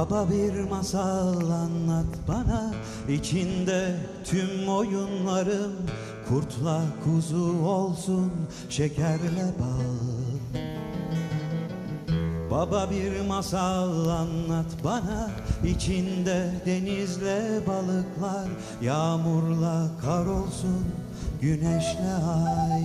Baba bir masal anlat bana. İçinde tüm oyunlarım. Kurtla kuzu olsun şekerle bal. Baba bir masal anlat bana. İçinde denizle balıklar. Yağmurla kar olsun güneşle ay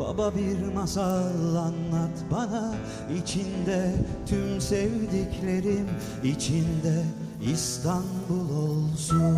Baba bir masal anlat bana. İçinde tüm sevdiklerim içinde İstanbul olsun